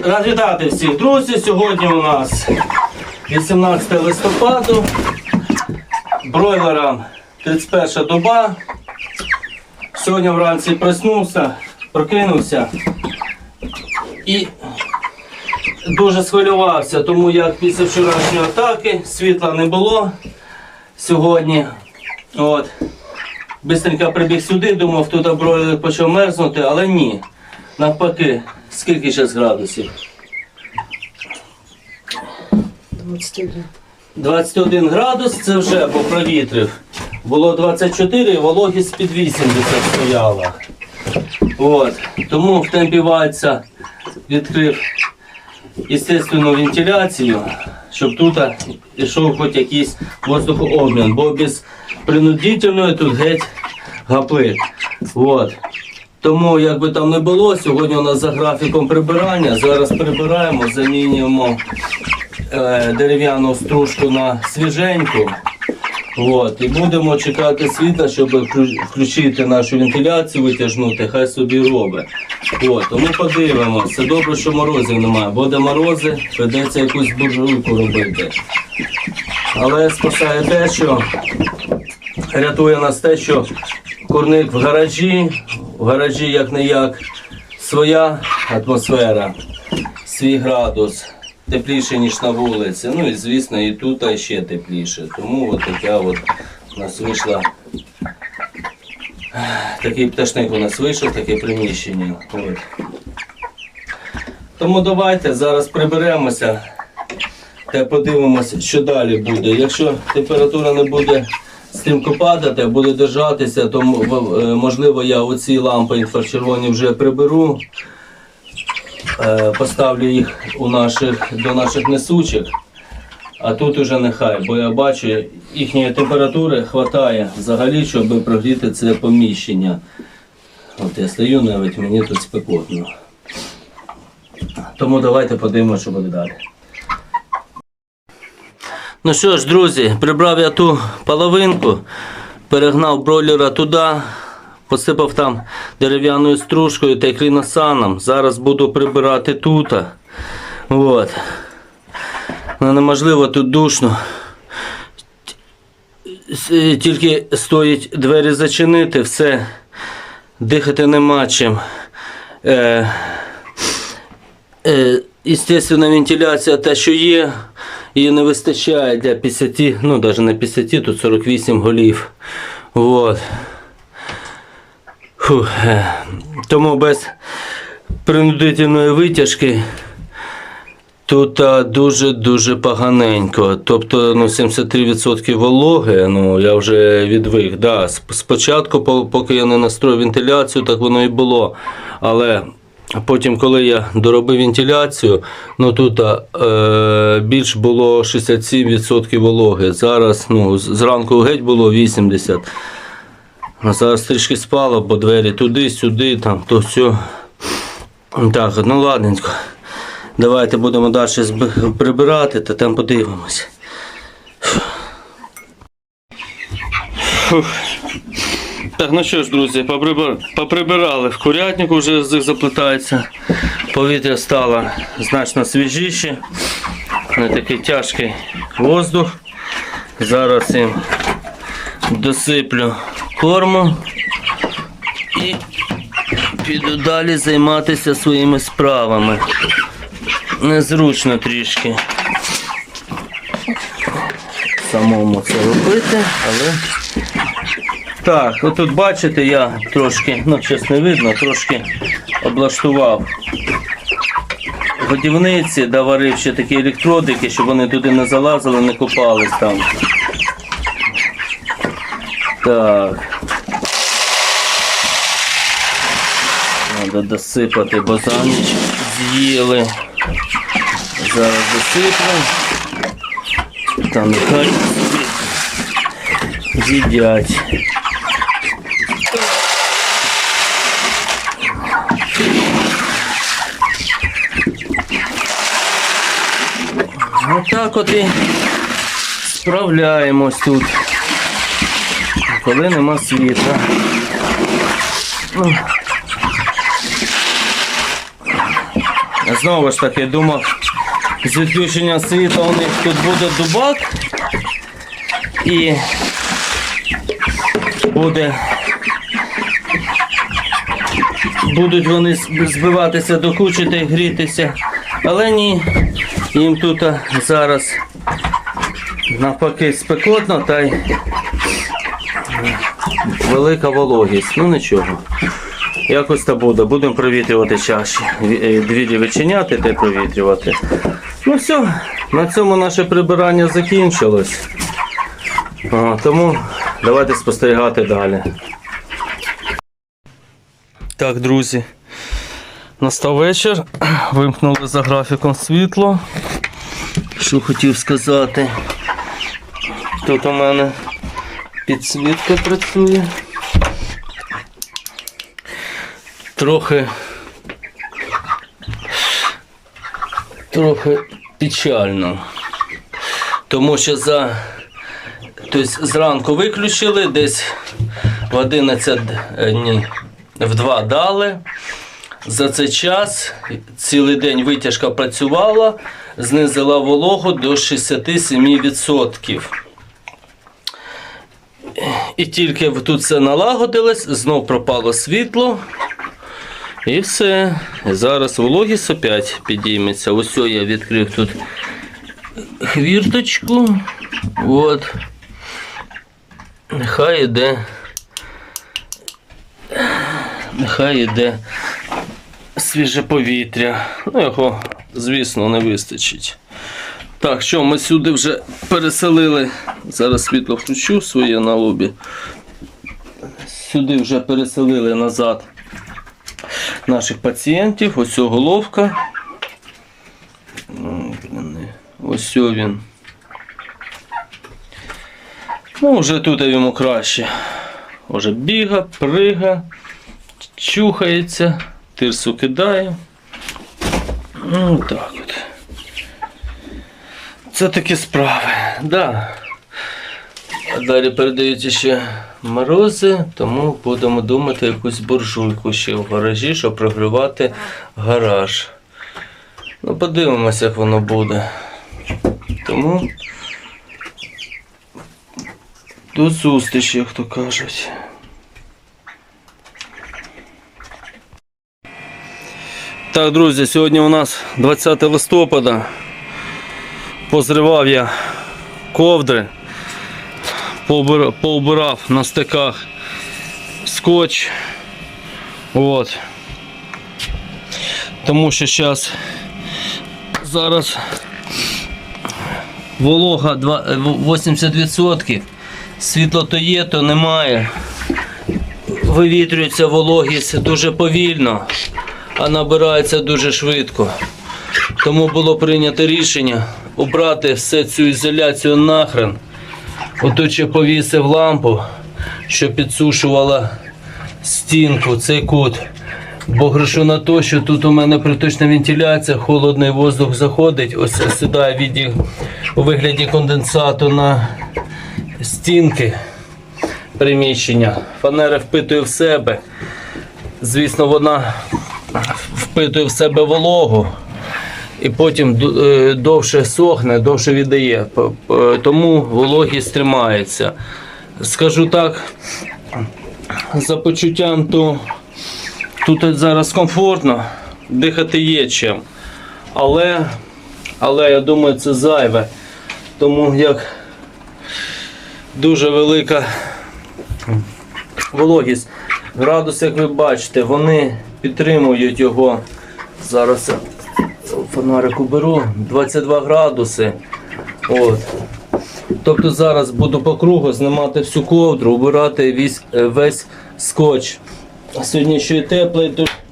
Рад вітати всіх друзі. Сьогодні у нас 18 листопаду. Бройлерам 31 доба. Сьогодні вранці проснувся, прокинувся і дуже схвилювався, тому як після вчорашньої атаки світла не було сьогодні. От. Бистренько прибіг сюди, думав, тут бройлер почав мерзнути, але ні. Навпаки, скільки зараз градусів? 21. 21 градус це вже бо провітрив. Було 24 і вологість під 80 стояла. От. Тому в темпі вальця відкрив естественну вентиляцію, щоб тут йшов хоч якийсь воздухообмін, бо без принудительної тут геть гаплик. От. Тому, як би там не було, сьогодні у нас за графіком прибирання. Зараз прибираємо, замінюємо е, дерев'яну стружку на свіженьку. От, і будемо чекати світла, щоб включити нашу вентиляцію, витягнути, хай собі робить. От, тому подивимося. Добре, що морозів немає. Буде морози, придеться якусь буржуйку робити. Але спасає те, що рятує нас те, що курник в гаражі, в гаражі як не як своя атмосфера, свій градус. Тепліше, ніж на вулиці. Ну і звісно, і тут а ще тепліше. Тому от така от у нас вийшла. Такий пташник у нас вийшов, таке приміщення. От. Тому давайте зараз приберемося та подивимося, що далі буде. Якщо температура не буде стрімко падати, буде держатися, то е, можливо я оці лампи інфрачервоні вже приберу. Е, Поставлю їх у наших, до наших несучих, а тут уже нехай, бо я бачу, їхньої температури вистачає взагалі, щоб прогріти це поміщення. От я стою навіть, мені тут спекотно. Тому давайте подивимося, що буде далі. Ну що ж, друзі, прибрав я ту половинку, перегнав бройлера туди, посипав там дерев'яною стружкою та кліносаном. Зараз буду прибирати тут. От. Ну, неможливо тут душно. Тільки стоїть двері зачинити, все, дихати нема чим. Е, Е, Естественно, вентиляція те, що є, її не вистачає для 50, ну навіть не 50, тут 48 голів. Вот. Фух. е. Тому без принудительної витяжки тут дуже-дуже поганенько. Тобто ну, 73% вологи, ну я вже відвик. Да. Спочатку, поки я не настроїв вентиляцію, так воно і було. Але Потім, коли я доробив вентиляцію, ну тут е, більш було 67% вологи. Зараз ну, зранку геть було 80%. Зараз трішки спало, бо двері туди, сюди, там, то все. Так, ну ладненько. Давайте будемо далі прибирати, та там подивимось. Так, ну що ж, друзі, поприбирали. В курятнику вже язик заплетається. Повітря стало значно свіжіше. Не такий тяжкий воздух. Зараз їм досиплю корму і піду далі займатися своїми справами. Незручно трішки самому це робити, але так, отут бачите, я трошки, ну щось не видно, трошки облаштував годівниці, доварив ще такі електродики, щоб вони туди не залазили, не копались там. Так. Треба досипати, бо за ніч з'їли. Зараз досиплю. Там собі їдять. Отак от і справляємось тут, коли нема світла. Знову ж таки, думав, з відключення світла у них тут буде дубак і буде. Будуть вони збиватися до кучі та грітися. Але ні, їм тут зараз навпаки спекотно та й велика вологість. Ну нічого. Якось то буде. Будемо провітрювати чаші. Е, Двірі відчиняти та провітрювати. Ну все, на цьому наше прибирання закінчилось. Тому давайте спостерігати далі. Так, друзі. Настав вечір. Вимкнули за графіком світло. Що хотів сказати. Тут у мене підсвітка працює. Трохи. Трохи печально. Тому що за. Тобто зранку виключили, десь в 11 е, ні, в 2 дали. За цей час цілий день витяжка працювала, знизила вологу до 67%. І тільки тут все налагодилось, знов пропало світло. І все. Зараз вологість опять підійметься. Ось я відкрив тут хвірточку. От. Нехай іде. Нехай іде свіже повітря. Ну, його, звісно, не вистачить. Так, що ми сюди вже переселили. Зараз світло включу своє на лобі. Сюди вже переселили назад наших пацієнтів. Ось головка. Ось він. Ну, вже тут йому краще. Уже біга, прига, чухається, тирсу кидає. Ну, так от. Це такі справи. Да. Далі передаються ще морози, тому будемо думати якусь буржуйку ще в гаражі, щоб прогрівати гараж. Ну, подивимося, як воно буде. Тому до зустрічі, як то кажуть. Так, друзі, сьогодні у нас 20 листопада. Позривав я ковдри, поубирав на стиках скотч. От. Тому що зараз зараз волога два- е, в- 80%. Світло то є, то немає. Вивітрюється вологість дуже повільно, а набирається дуже швидко. Тому було прийнято рішення убрати всю цю ізоляцію нахрен. Отут ще повісив лампу, що підсушувала стінку, цей кут. Бо грошу на те, що тут у мене приточна вентиляція, холодний воздух заходить, ось сідає віді у вигляді конденсату на стінки приміщення. Фанера впитує в себе. Звісно, вона впитує в себе вологу і потім е, довше сохне, довше віддає. П- Тому вологість тримається. Скажу так, за почуттям, то тут зараз комфортно, дихати є чим. Але, але я думаю, це зайве. Тому як дуже велика вологість. Градус, як ви бачите, вони підтримують його. Зараз фонарик уберу 22 градуси. От. Тобто зараз буду по кругу знімати всю ковдру, убирати весь, е, весь скотч. Сьогодні ще й тепло,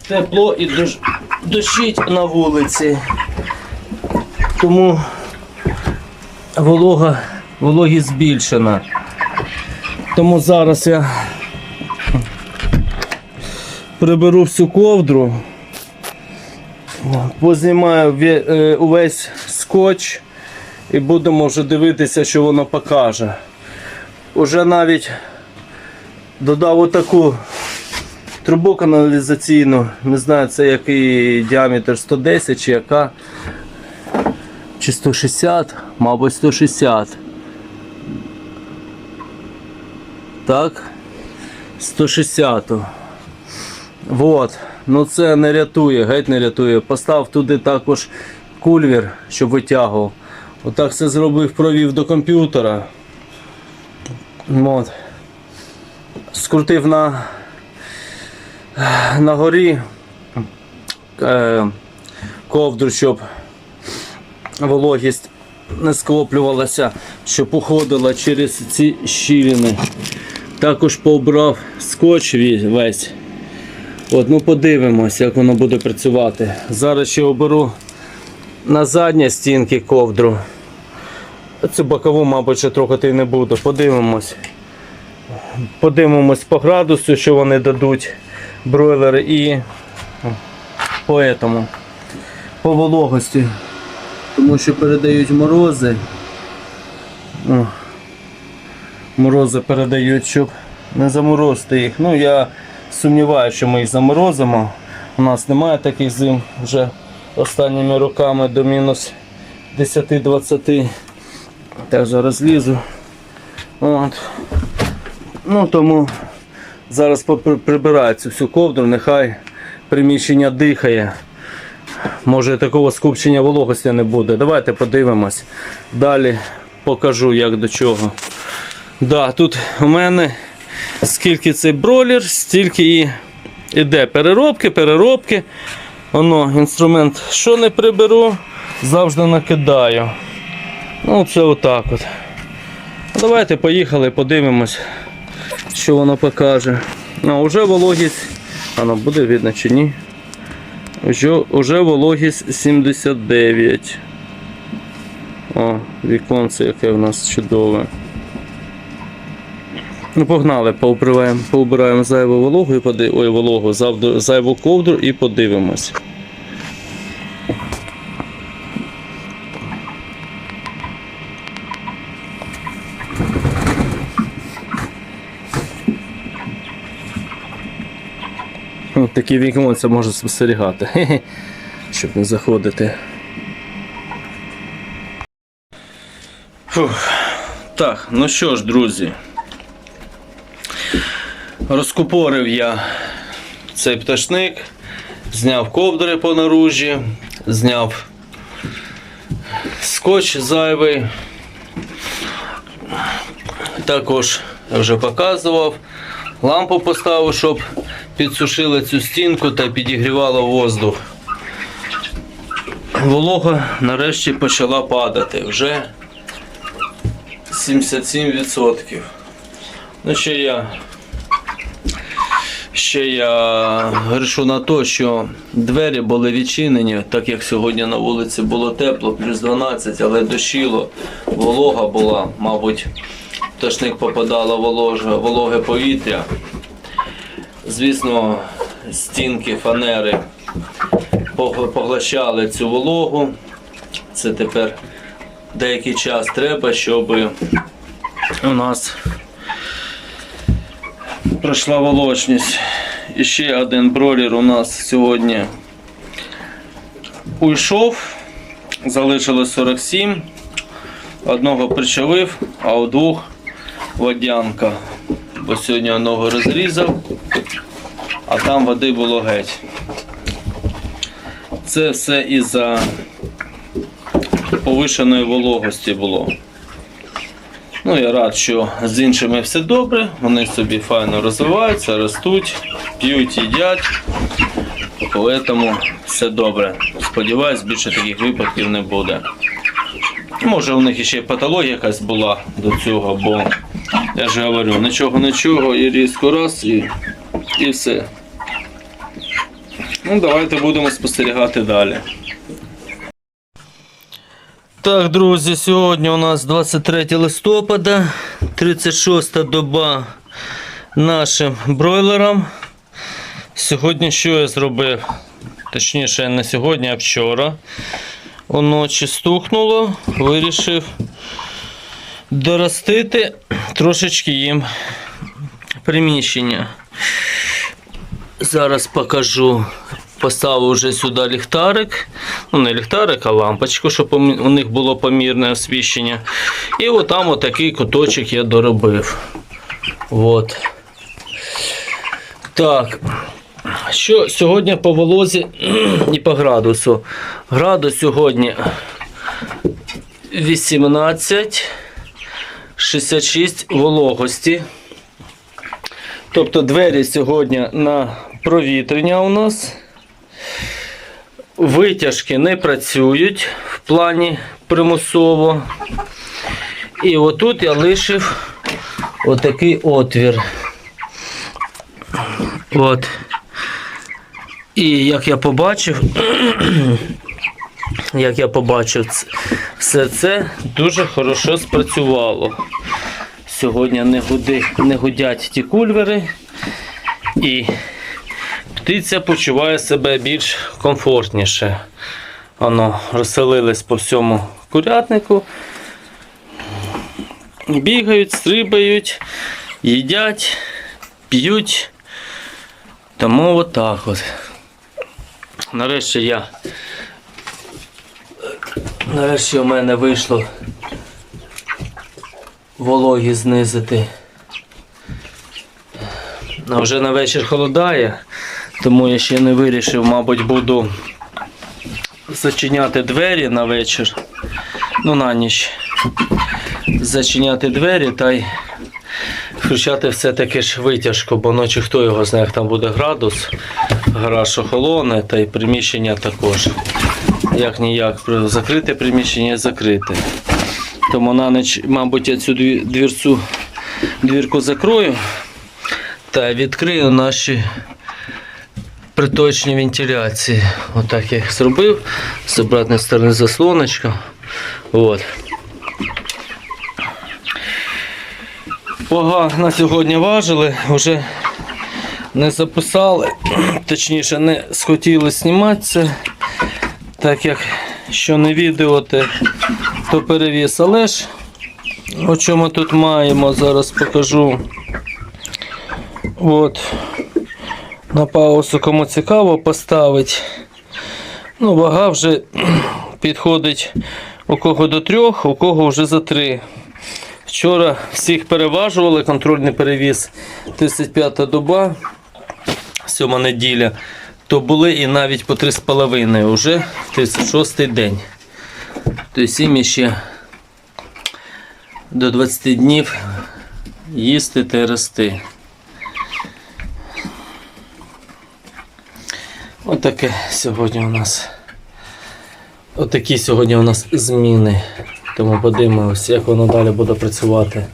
тепло і дощ, дощить на вулиці. Тому волога, вологість збільшена. Тому зараз я приберу всю ковдру, познімаю е, увесь скотч і будемо вже дивитися, що воно покаже. Уже навіть додав отаку трубу каналізаційну. Не знаю, це який діаметр 110 чи яка. Чи 160, мабуть, 160. Так. 160. Вот. Ну це не рятує, геть не рятує. Постав туди також кульвір, щоб витягував. Отак це зробив, провів до комп'ютера. От. Скрутив на, на горі е, ковдру, щоб вологість не скоплювалася, щоб уходила через ці щілини. Також пообрав скотч весь. От, ну подивимось, як воно буде працювати. Зараз ще оберу на задні стінки ковдру. Цю бокову, мабуть, ще трохи не буду. Подивимось. Подивимось по градусу, що вони дадуть бройлери і по этому, по вологості. Тому що передають морози. Морози передають, щоб не заморозити їх. Ну, я сумніваюся, що ми їх заморозимо. У нас немає таких зим вже останніми роками до мінус 10-20. Так, зараз лізу. От. Ну тому зараз прибираю цю всю ковдру, нехай приміщення дихає. Може такого скупчення вологості не буде. Давайте подивимось. Далі покажу як до чого. Да, тут у мене скільки цей бролер, стільки і іде переробки, переробки. Воно, інструмент, що не приберу, завжди накидаю. Ну, це отак от. Давайте поїхали, подивимось, що воно покаже. А, вже вологість. Воно буде видно чи ні? Уже, уже вологість 79. О, віконце яке в нас чудове. Ну, погнали, поубираємо, поубираємо зайву вологу і поди... Ой, вологу, зайву ковдру і подивимось. Ось такі віконця можна спостерігати. Щоб не заходити. Фух. Так, ну що ж, друзі. Розкупорив я цей пташник, зняв ковдри по наружі, зняв скотч зайвий. Також вже показував. Лампу поставив, щоб підсушили цю стінку та підігрівало воздух. Волога нарешті почала падати. Вже 77%. Ну, ще я, ще я грешу на те, що двері були відчинені, так як сьогодні на вулиці було тепло, плюс 12, але дощило, волога була, мабуть, в пташник попадало воложе, вологе повітря. Звісно, стінки фанери поглощали цю вологу. Це тепер деякий час треба, щоб у нас пройшла волочність. І ще один бролер у нас сьогодні уйшов. Залишилось 47. Одного причавив, а у двох водянка. Бо сьогодні одного розрізав, а там води було геть. Це все із-за повишеної вологості було. Ну, я рад, що з іншими все добре, вони собі файно розвиваються, ростуть, п'ють, їдять. Тому все добре. Сподіваюсь, більше таких випадків не буде. Може, у них ще й патологія якась була до цього, бо я ж говорю, нічого нічого і різко раз і, і все. Ну, давайте будемо спостерігати далі. Так, друзі, сьогодні у нас 23 листопада, 36 доба нашим бройлерам. Сьогодні що я зробив? Точніше, не сьогодні, а вчора. Уночі стукнуло, вирішив доростити трошечки їм приміщення. Зараз покажу. Поставив вже сюди ліхтарик. Ну, не ліхтарик, а лампочку, щоб у них було помірне освіщення. І отам отакий куточок я доробив. От. Так. Що сьогодні по волозі і по градусу? Градус сьогодні 18, 66 вологості. Тобто двері сьогодні на провітрення у нас. Витяжки не працюють в плані примусово. І отут я лишив отакий отвір. От. І як я побачив, як я побачив, все це дуже хорошо спрацювало. Сьогодні не, гуди, не гудять ті кульвери, і птиця почуває себе більш комфортніше. Воно розселились по всьому курятнику. Бігають, стрибають, їдять, п'ють. Тому отак от. Нарешті я. Нарешті у мене вийшло вологі знизити. А вже на вечір холодає, тому я ще не вирішив, мабуть, буду зачиняти двері на вечір. Ну, на ніч. Зачиняти двері та й включати все-таки ж витяжку, бо ночі хто його знає, як там буде градус, гараж охолоне, та й приміщення також. Як ніяк, закрите приміщення закрите. Тому на ніч, мабуть, я цю двірцю, двірку закрою та відкрию наші приточні вентиляції. Отак я їх зробив. З обратної сторони заслоночка. От. Вага на сьогодні важили, вже не записали, точніше не схотіли знімати це, так як що не відео, то перевіс. Але ж, о чому тут маємо, зараз покажу. От. На паузу кому цікаво поставить. Ну, вага вже підходить у кого до трьох, у кого вже за три. Вчора всіх переважували, контрольний перевіз 35-та доба, 7 неділя, то були і навіть по 3,5 вже 36-й день. Тобто їм ще до 20 днів їсти та рости. Отаке сьогодні у нас. Отакі сьогодні у нас зміни. Тому подивимося, як воно далі буде працювати.